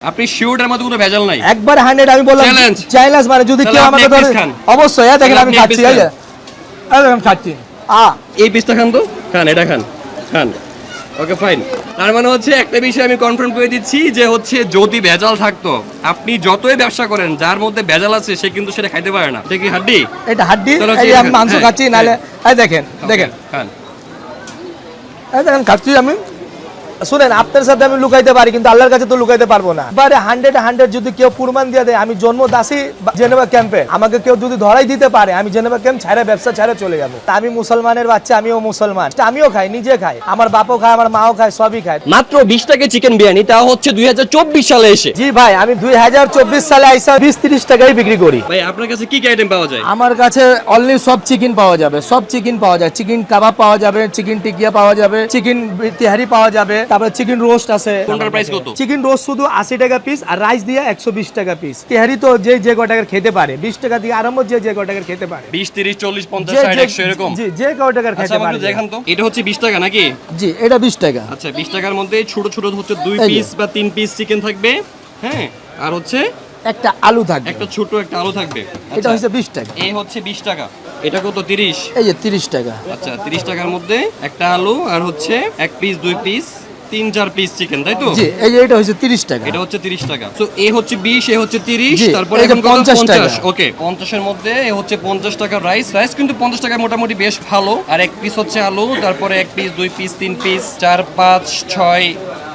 আপনি শিওরটার মধ্যে কোনো ভেজাল নাই। একবার হান্ড্রেড আমি বললাম Challenge. চ্যালেঞ্জ মানে যদি কেউ আমাকে ধরে অবশ্যই হ্যাঁ দেখেন আমি খাচ্ছি এই যে। আমি খাচ্ছি। আ এই পিসটা খান তো? খান এটা খান খান। ওকে ফাইন তার মানে হচ্ছে একটা বিষয় আমি কনফার্ম করে দিচ্ছি যে হচ্ছে যদি ভেজাল থাকতো আপনি যতই ব্যবসা করেন যার মধ্যে ভেজাল আছে সে কিন্তু সেটা খাইতে পারে না। সে কি হাড্ডি? এটা হাড্ডি এই আমি মাংস হ্যাঁ, খাচ্ছি নালে এই দেখেন দেখেন। খান। এই দেখেন খাচ্ছি আমি। শুনেন আপনার সাথে আমি লুকাইতে পারি কিন্তু আল্লাহর কাছে তো লুকাইতে পারব না। এবারে হান্ড্রেড হান্ড্রেড যদি কেউ প্রমাণ দিয়ে দেয় আমি জন্ম দাসী জেনেভা ক্যাম্পে। আমাকে কেউ যদি ধরাই দিতে পারে আমি জেনেভা ক্যাম্প ছাড়া ব্যবসা ছাড়া চলে যাব। তা আমি মুসলমানের বাচ্চা আমিও মুসলমান। তা আমিও খাই নিজে খাই। আমার বাপও খায় আমার মাও খায় সবই খায়। মাত্র বিশ টাকা চিকেন বিরিয়ানি তা হচ্ছে দুই হাজার চব্বিশ সালে এসে। জি ভাই আমি দুই হাজার চব্বিশ সালে আইসা বিশ তিরিশ টাকায় বিক্রি করি। ভাই আপনার কাছে কি কি আইটেম পাওয়া যায়? আমার কাছে অনলি সব চিকেন পাওয়া যাবে সব চিকেন পাওয়া যায়। চিকেন কাবাব পাওয়া যাবে চিকেন টিকিয়া পাওয়া যাবে চিকেন তিহারি পাওয়া যাবে। তারপরে চিকেন রোস্ট আছে। কোনটার প্রাইস কত? চিকেন রোস্ট শুধু আশি টাকা পিস আর রাইস দিয়ে একশো বিশ টাকা পিস তেহারি তো যে যে কয় টাকার খেতে পারে বিশ টাকা দিয়ে আরম্ভ যে যে কয় টাকার খেতে পারে। বিশ তিরিশ চল্লিশ পঞ্চাশ এরকম? জি যে কয় টাকার আচ্ছা খেতে পারে। দেখান তো। এটা হচ্ছে বিশ টাকা নাকি? জি এটা বিশ টাকা। আচ্ছা বিশ টাকার মধ্যে ছোট ছোট হচ্ছে দুই পিস বা তিন পিস চিকেন থাকবে হ্যাঁ? আর হচ্ছে একটা আলু থাকবে। একটা ছোট একটা আলু থাকবে। এটা আচ্ছা, হচ্ছে বিশ টাকা। এই হচ্ছে বিশ টাকা। এটা কত তিরিশ? এই যে তিরিশ টাকা। আচ্ছা তিরিশ টাকার মধ্যে একটা আলু আর হচ্ছে এক পিস দুই পিস তিন চার পিস চিকেন তাই তো? জি এই এটা হচ্ছে তিরিশ টাকা। এটা হচ্ছে তিরিশ টাকা। তো এ হচ্ছে বিশ এ হচ্ছে তিরিশ জি, তারপরে এই এখন 50 টাকা। ওকে পঞ্চাশের মধ্যে এ হচ্ছে পঞ্চাশ টাকা রাইস রাইস কিন্তু পঞ্চাশ টাকা মোটামুটি বেশ ভালো। আর এক পিস হচ্ছে আলু তারপরে এক পিস দুই পিস তিন পিস চার পাঁচ ছয়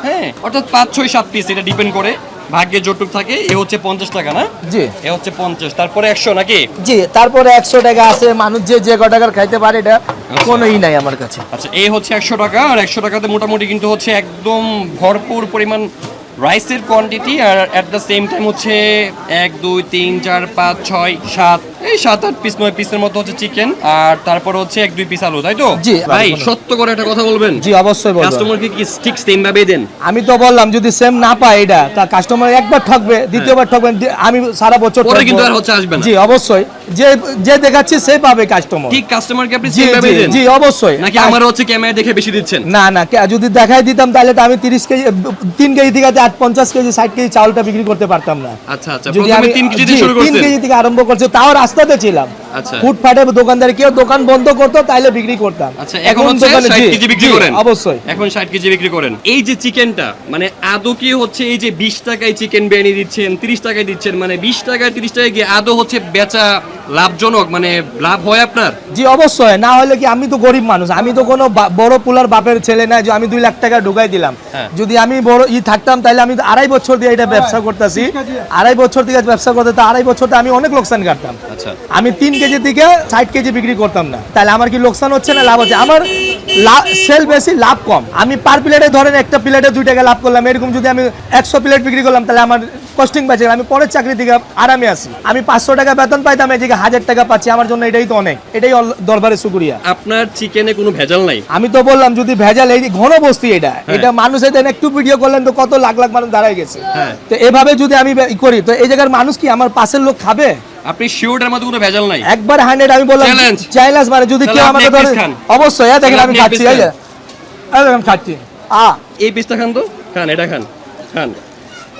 হ্যাঁ অর্থাৎ পাঁচ ছয় সাত পিস এটা ডিপেন্ড করে। ভাগ্যে যতটুক থাকে এ হচ্ছে পঞ্চাশ টাকা না? জি। এ হচ্ছে পঞ্চাশ তারপরে একশো নাকি? জি তারপরে একশো টাকা আছে মানুষ যে যে ক টাকার খাইতে পারে এটা কোনোই নাই আমার কাছে। আচ্ছা এ হচ্ছে একশো টাকা আর একশো টাকাতে মোটামুটি কিন্তু হচ্ছে একদম ভরপুর পরিমাণ রাইসের কোয়ান্টিটি আর অ্যাট দ্য সেম টাইম হচ্ছে এক দুই তিন চার পাঁচ ছয় সাত এই সাত আট পিস নয় পিসের মতো হচ্ছে চিকেন আর তারপর হচ্ছে এক দুই পিস আলু তাই তো? জি। ভাই সত্য করে একটা কথা বলবেন। জি অবশ্যই বলব। কাস্টমারকে কি ঠিক সেম ভাবে দেন? আমি তো বললাম যদি সেম না পায় এটা তা কাস্টমার একবার ঠকবে দ্বিতীয়বার ঠকবে দি- আমি সারা বছর পরে কিন্তু আর হচ্ছে আসবে না। জি অবশ্যই। যে যে দেখাচ্ছি সে পাবে কাস্টমার ঠিক কাস্টমারকে আপনি সেম ভাবে দেন? জি অবশ্যই। নাকি আমার হচ্ছে ক্যামেরা দেখে বেশি দিচ্ছেন? না না যদি দেখাই দিতাম তাহলে তো আমি তিরিশ কেজি তিন কেজি থেকে আট পঞ্চাশ কেজি ষাট কেজি চাউলটা বিক্রি করতে পারতাম না। আচ্ছা আচ্ছা। যদি প্রথমে আমি তিন কেজি জি, দিয়ে শুরু তিন করছেন কেজি থেকে আরম্ভ করছে তাও রাস্তাতে ছিলাম। আচ্ছা। ফুটপাটে দোকানদার কেউ দোকান বন্ধ করতো তাইলে বিক্রি করতাম। আচ্ছা এখন দোকানে- কেজি বিক্রি করেন। অবশ্যই। এখন 60 কেজি বিক্রি করেন। এই যে চিকেনটা মানে আদৌ কি হচ্ছে এই যে 20 টাকায় চিকেন বিরিয়ানি দিচ্ছেন 30 টাকায় দিচ্ছেন মানে 20 টাকায় 30 টাকায় গিয়ে আদৌ হচ্ছে বেচা লাভজনক মানে লাভ হয় আপনার? জি অবশ্যই। না হলে কি আমি তো গরিব মানুষ। আমি তো কোনো বড় পুলার বাপের ছেলে না যে আমি দুই লাখ টাকা ঢুকাই দিলাম। হ্যাঁ। যদি আমি বড় ই থাকতাম তাহলে আমি তো আড়াই বছর দিয়ে এটা ব্যবসা করতেছি। আড়াই বছর থেকে ব্যবসা করতে তো আড়াই বছর আমি অনেক লোকসান কাটতাম। আচ্ছা। আমি তিন কেজি থেকে ষাট কেজি বিক্রি করতাম না। তাহলে আমার কি লোকসান হচ্ছে না লাভ হচ্ছে? আমার সেল বেশি লাভ কম। আমি পার প্লেটে ধরেন একটা প্লেটে দুই টাকা লাভ করলাম এরকম যদি আমি একশো প্লেট বিক্রি করলাম তাহলে আমার কস্টিং বাঁচে আমি পরের চাকরি থেকে আরামে আসি আমি পাঁচশো টাকা বেতন পাইতাম জায়গায় হাজার টাকা পাচ্ছি আমার জন্য এটাই তো অনেক। এটাই দরবারে শুক্রিয়া। আপনার চিকেনে কোনো ভেজাল নাই? আমি তো বললাম যদি ভেজাল এই ঘন বস্তি এটা হ্যাঁ। এটা মানুষের দেন একটু ভিডিও করলেন তো কত লাখ লাখ মানুষ দাঁড়ায় গেছে। হ্যাঁ। তো এভাবে যদি আমি করি তো এই জায়গার মানুষ কি আমার পাশের লোক খাবে? আপনি শিওরটার মধ্যে কোনো ভেজাল নাই। একবার হান্ড্রেড আমি বললাম Challenge. চ্যালেঞ্জ মানে যদি কেউ আমাকে ধরে অবশ্যই হ্যাঁ দেখেন আমি খাচ্ছি এই যে। এই দেখেন খাচ্ছি। আ। এই পিসটা খান তো? খান এটা খান খান।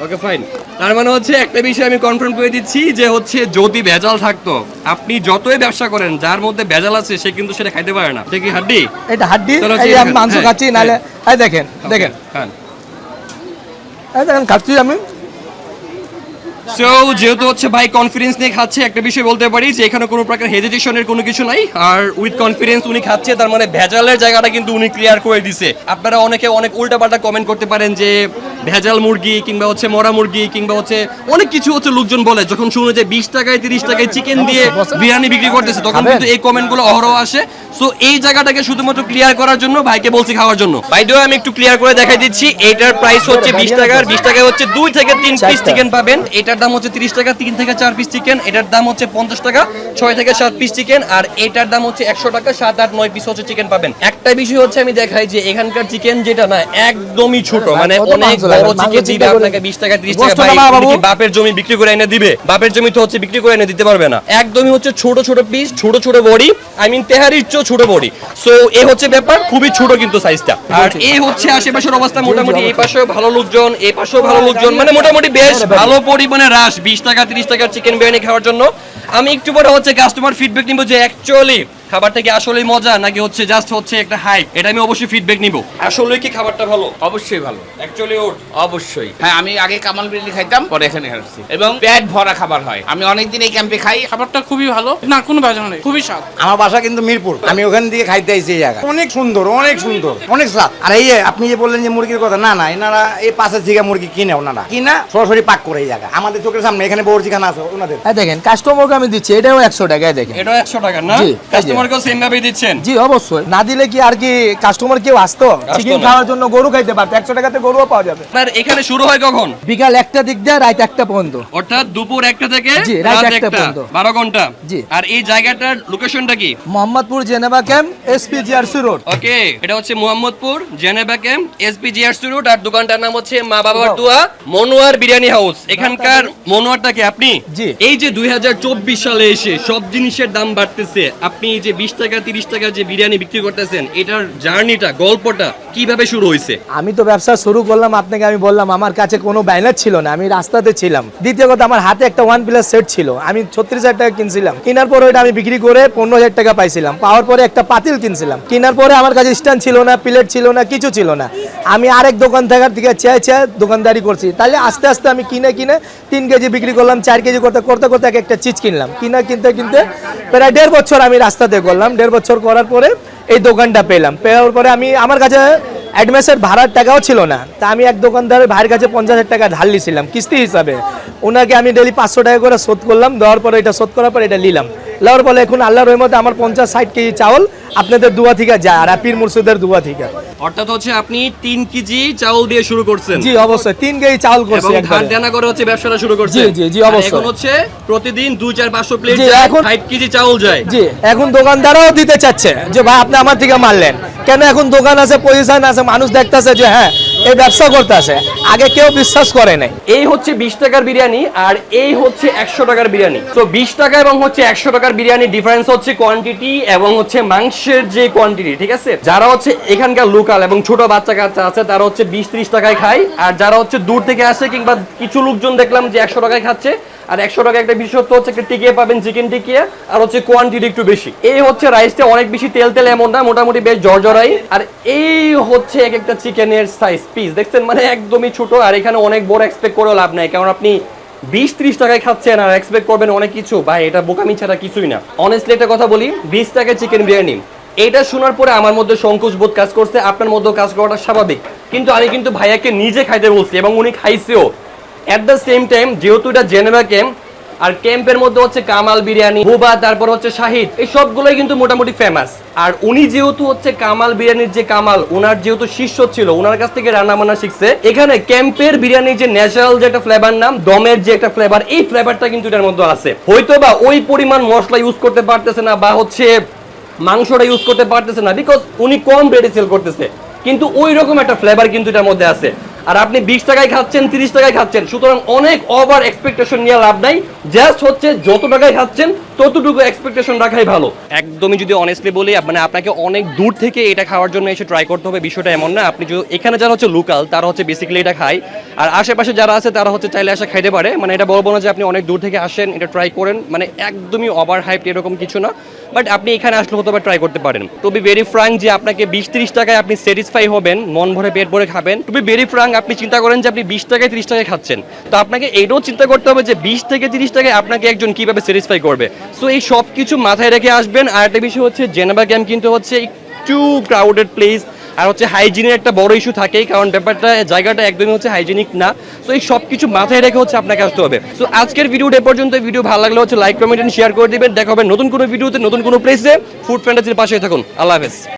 ওকে ফাইন তার মানে হচ্ছে একটা বিষয় আমি কনফার্ম করে দিচ্ছি যে হচ্ছে যদি ভেজাল থাকতো আপনি যতই ব্যবসা করেন যার মধ্যে ভেজাল আছে সে কিন্তু সেটা খাইতে পারে না। সে কি হাড্ডি? এটা হাড্ডি? এই আমি মাংস হ্যাঁ, খাচ্ছি নালে এই দেখেন দেখেন। খান। এই দেখেন খাচ্ছি আমি। সো যেহেতু হচ্ছে ভাই কনফিডেন্স নিয়ে খাচ্ছে, একটা বিষয় বলতে পারি যে এখানে কোনো প্রকার হেজিটেশনের কোনো কিছু নাই। আর উইথ কনফিডেন্স উনি খাচ্ছে, তার মানে ভেজালের জায়গাটা কিন্তু উনি ক্লিয়ার করে দিছে। আপনারা অনেকে অনেক উল্টাপাল্টা কমেন্ট করতে পারেন যে ভেজাল মুরগি কিংবা হচ্ছে মরা মুরগি কিংবা হচ্ছে অনেক কিছু হচ্ছে লোকজন বলে যখন শুনে যে বিশ টাকায় তিরিশ টাকায় চিকেন দিয়ে বিরিয়ানি বিক্রি করতেছে তখন কিন্তু এই কমেন্টগুলো অহরহ আসে। সো এই জায়গাটাকে শুধুমাত্র ক্লিয়ার করার জন্য ভাইকে বলছি খাওয়ার জন্য। বাই দ্য আমি একটু ক্লিয়ার করে দেখাই দিচ্ছি এইটার প্রাইস হচ্ছে বিশ টাকার। বিশ টাকায় হচ্ছে দুই থেকে তিন পিস চিকেন পাবেন। এটার দাম হচ্ছে তিরিশ টাকা তিন থেকে চার পিস চিকেন এটার দাম হচ্ছে পঞ্চাশ টাকা ছয় থেকে সাত পিস চিকেন আর এটার দাম হচ্ছে একশো টাকা সাত আট নয় পিস হচ্ছে চিকেন পাবেন। একটা বিষয় হচ্ছে আমি দেখাই যে এখানকার চিকেন যেটা না একদমই ছোট মানে অনেক মাংস লাগে বড় মাংস চিকেন চিন্তা দিবে করে- আপনাকে 20 টাকা 30 টাকা ভাই না বাবু। উনি কি বাপের জমি বিক্রি করে এনে দিবে? বাপের জমি তো হচ্ছে বিক্রি করে এনে দিতে পারবে না। একদমই হচ্ছে ছোট ছোট পিস ছোট ছোট বডি আই মিন তেহারির চেয়েও ছোট বডি। সো এ হচ্ছে ব্যাপার খুবই ছোট কিন্তু সাইজটা আর এ হচ্ছে আশেপাশের অবস্থা মোটামুটি এই পাশেও ভালো লোকজন এই পাশেও ভালো লোকজন মানে মোটামুটি বেশ ভালো পরিমাণে রাশ 20 টাকা 30 টাকার চিকেন বিরিয়ানি খাওয়ার জন্য। আমি একটু পরে হচ্ছে কাস্টমার ফিডব্যাক নিব যে অ্যাকচুয়ালি খাবারটা কি আসলেই মজা নাকি হচ্ছে জাস্ট হচ্ছে একটা হাইপ এটা আমি অবশ্যই ফিডব্যাক নিব। আসলে কি খাবারটা ভালো? অবশ্যই ভালো। অ্যাকচুয়ালি ওর। অবশ্যই। হ্যাঁ আমি আগে কামাল বিরিয়ানি খাইতাম পরে এখানে খাচ্ছি। এবং পেট ভরা খাবার হয়। আমি অনেকদিন এই ক্যাম্পে খাই। খাবারটা খুবই ভালো। না কোনো ভেজাল নেই খুবই স্বাদ। আমার বাসা কিন্তু মিরপুর। আমি ওখান থেকে খাইতে আইছি এই জায়গা অনেক সুন্দর অনেক সুন্দর অনেক স্বাদ। আর এই যে আপনি যে বললেন যে মুরগির কথা না না এনারা এই পাশের থেকে মুরগি কিনে ওনারা। কিনা সরাসরি পাক করে এই জায়গা আমাদের চোখের সামনে এখানে বড়চিখানা আছে ওনাদের। হ্যাঁ দেখেন কাস্টমারকে আমি দিচ্ছি এটাও একশো টাকায় দেখেন। এটা একশো টাকা না? জি। কাস্টমারকেও সেম ভাবেই দিচ্ছেন? জি অবশ্যই। না দিলে কি আর কি কাস্টমার কেউ আসতো? চিকেন খাওয়ার জন্য গরু খাইতে পারতো। একশো টাকাতে গরুও পাওয়া যাবে। আপনার এখানে শুরু হয় কখন? বিকাল একটা দিক দিয়ে রাত একটা পর্যন্ত। অর্থাৎ দুপুর একটা থেকে রাত একটা পর্যন্ত। বারো ঘণ্টা। জি। আর এই জায়গাটার লোকেশনটা কি? Mohammadpur Geneva camp S P G R C road. Okay এটা হচ্ছে মোহাম্মদপুর জেনেভা ক্যাম্প রোড আর দোকানটার নাম হচ্ছে মা বাবার দোয়া মনোয়ার বিরিয়ানি হাউস। এখানকার মনোয়ারটা কি আপনি? জি। এই যে দুই হাজার চব্বিশ সালে এসে সব জিনিসের দাম বাড়তেছে আপনি এই যে বিশ টাকা, তিরিশ টাকা যে বিরিয়ানি বিক্রি করতেছেন, এটার জার্নিটা, গল্পটা কীভাবে শুরু হয়েছে? আমি তো ব্যবসা শুরু করলাম, আপনাকে আমি বললাম, আমার কাছে কোনো ব্যানার ছিল না, আমি রাস্তাতে ছিলাম। দ্বিতীয় কথা, আমার হাতে একটা ওয়ান প্লাস সেট ছিল, আমি ছত্রিশ হাজার টাকা কিনছিলাম। কেনার পরে ওইটা আমি বিক্রি করে পনেরো হাজার টাকা পাইছিলাম। পাওয়ার পরে একটা পাতিল কিনছিলাম। কেনার পরে আমার কাছে স্ট্যান্ড ছিল না প্লেট ছিল না, কিছু ছিল না। আমি আরেক দোকান থাকার থেকে চেয়ে চেয়ে দোকানদারি করছি। তাহলে আস্তে আস্তে আমি কিনে কিনে তিন কেজি বিক্রি করলাম, চার কেজি করতে করতে করতে এক একটা চিজ কিনলাম। কিনা কিনতে কিনতে প্রায় দেড় বছর আমি রাস্তাতে করলাম, দেড় বছর করার পরে এই দোকানটা পেলাম। পেয়ার পরে আমি, আমার কাছে অ্যাডমেসের ভাড়ার টাকাও ছিল না। তা আমি এক দোকানদারের ভাইয়ের কাছে পঞ্চাশ হাজার টাকা ধার নিয়েছিলাম কিস্তি হিসাবে। ওনাকে আমি ডেলি পাঁচশো টাকা করে শোধ করলাম, দেওয়ার পরে এটা শোধ করার পরে এটা নিলাম। নেওয়ার পরে এখন আল্লাহর রহমতে আমার পঞ্চাশ ষাট কেজি চাউল আপনাদের দুয়া থেকে যায় আর আপির মুর্শিদের দুয়া থেকে। অর্থাৎ হচ্ছে আপনি তিন কেজি চাউল দিয়ে শুরু করছেন। জি অবশ্যই। তিন কেজি চাউল করছি একবারে। দেনা করে হচ্ছে ব্যবসাটা শুরু করছে জি, জি, জি, অবশ্যই। এখন হচ্ছে প্রতিদিন দুই চার পাঁচশো প্লেট জি, এখন- ফাইভ কেজি চাউল যায়। জি এখন দোকানদারও দিতে চাচ্ছে যে ভাই আপনি আমার থেকে মারলেন। কেন এখন দোকান আছে পজিশন আছে মানুষ দেখতেছে যে হ্যাঁ এই ব্যবসা করতে করতেছে। আগে কেউ বিশ্বাস করে নাই। এই হচ্ছে বিশ টাকার বিরিয়ানি আর এই হচ্ছে একশো টাকার বিরিয়ানি। তো বিশ টাকা এবং হচ্ছে একশো টাকার বিরিয়ানি ডিফারেন্স হচ্ছে কোয়ান্টিটি এবং হচ্ছে মাংসের যে কোয়ান্টিটি ঠিক আছে? যারা হচ্ছে এখানকার লোকাল এবং ছোট বাচ্চা কাচ্চা আছে, তারা হচ্ছে বিশ ত্রিশ টাকায় খায়। আর যারা হচ্ছে দূর থেকে আসে কিংবা কিছু লোকজন দেখলাম যে একশো টাকায় খাচ্ছে, আর একশো টাকা একটা বিশেষত্ব হচ্ছে একটা টিকিয়ে পাবেন চিকেন টিকিয়ে, আর হচ্ছে কোয়ান্টিটি একটু বেশি। এই হচ্ছে রাইসটা অনেক বেশি তেল তেল এমন না, মোটামুটি বেশ জর্জরাই। আর এই হচ্ছে এক একটা চিকেনের সাইজ পিস দেখছেন? মানে একদমই ছোট, আর এখানে অনেক বড় এক্সপেক্ট করেও লাভ নাই। কারণ আপনি বিশ ত্রিশ টাকায় খাচ্ছেন আর এক্সপেক্ট করবেন অনেক কিছু। ভাই, এটা বোকামি ছাড়া কিছুই না। অনেস্টলি একটা কথা বলি, বিশ টাকায় চিকেন বিরিয়ানি। এটা শোনার পরে আমার মধ্যে সংকোচ বোধ কাজ করছে, আপনার মধ্যেও কাজ করাটা স্বাভাবিক। কিন্তু আমি কিন্তু ভাইয়াকে নিজে খাইতে বলছি এবং উনি খাইছেও। অ্যাট দ্য সেম টাইম যেহেতু এটা জেনেভা ক্যাম্প আর ক্যাম্পের মধ্যে হচ্ছে কামাল বিরিয়ানি বুবা তারপর হচ্ছে শাহিদ, এই সবগুলোই কিন্তু মোটামুটি ফেমাস আর উনি যেহেতু হচ্ছে কামাল বিরিয়ানির যে কামাল ওনার যেহেতু শিষ্য ছিল ওনার কাছ থেকে রান্না বান্না শিখছে, এখানে ক্যাম্পের বিরিয়ানির যে ন্যাচারাল যে একটা ফ্লেভার নাম, দমের যে একটা ফ্লেভার এই ফ্লেভারটা কিন্তু এটার মধ্যে আছে। হয়তো বা ওই পরিমাণ মশলা ইউজ করতে পারতেছে না বা হচ্ছে মাংসটা ইউজ করতে পারতেছে না বিকজ উনি কম রেটে সেল করতেছে। কিন্তু ওই রকম একটা ফ্লেভার কিন্তু এটার মধ্যে আছে। আর আপনি বিশ টাকায় খাচ্ছেন, তিরিশ টাকায় খাচ্ছেন। সুতরাং অনেক ওভার এক্সপেকটেশন নিয়ে লাভ নাই। জাস্ট হচ্ছে যত টাকায় খাচ্ছেন ততটুকু এক্সপেকটেশন রাখাই ভালো। একদমই যদি অনেস্টলি বলি মানে আপনাকে অনেক দূর থেকে এটা খাওয়ার জন্য এসে ট্রাই করতে হবে, বিষয়টা এমন না। আপনি যদি এখানে যারা হচ্ছে লোকাল তারা হচ্ছে বেসিক্যালি এটা খায়। আর আশেপাশে যারা আছে, তারা হচ্ছে চাইলে আসে খাইতে পারে। মানে এটা বলব না যে আপনি অনেক দূর থেকে আসেন, এটা ট্রাই করেন। মানে একদমই ওভার হাইপ এরকম কিছু না। বাট আপনি এখানে আসলে হতে ট্রাই করতে পারেন। টু বি ভেরি ফ্রাঙ্ক যে আপনাকে বিশ তিরিশ টাকায় আপনি স্যাটিসফাই হবেন, মন ভরে পেট ভরে খাবেন। টু বি ভেরি ফ্রাঙ্ক আপনি চিন্তা করেন যে আপনি বিশ টাকায় তিরিশ টাকায় খাচ্ছেন। তো আপনাকে এইটাও চিন্তা করতে হবে যে বিশ থেকে তিরিশ টাকায় আপনাকে একজন কীভাবে স্যাটিসফাই করবে। সো এই সব কিছু মাথায় রেখে আসবেন। আর একটা বিষয় হচ্ছে, জেনেভা ক্যাম্প কিন্তু হচ্ছে একটু ক্রাউডেড প্লেস আর হচ্ছে হাইজিনের একটা বড় ইস্যু থাকেই, কারণ ব্যাপারটা, জায়গাটা একদমই হচ্ছে হাইজিনিক না। তো এই সব কিছু মাথায় রেখে হচ্ছে আপনাকে আসতে হবে। তো আজকের ভিডিওটা পর্যন্ত ভিডিও ভালো লাগলে হচ্ছে লাইক কমেন্ট শেয়ার করে দিবেন। দেখা হবে নতুন কোনো ভিডিওতে নতুন কোনো প্লেসে ফুড ফ্যান্টাসির পাশে থাকুন। আল্লাহ হাফেজ।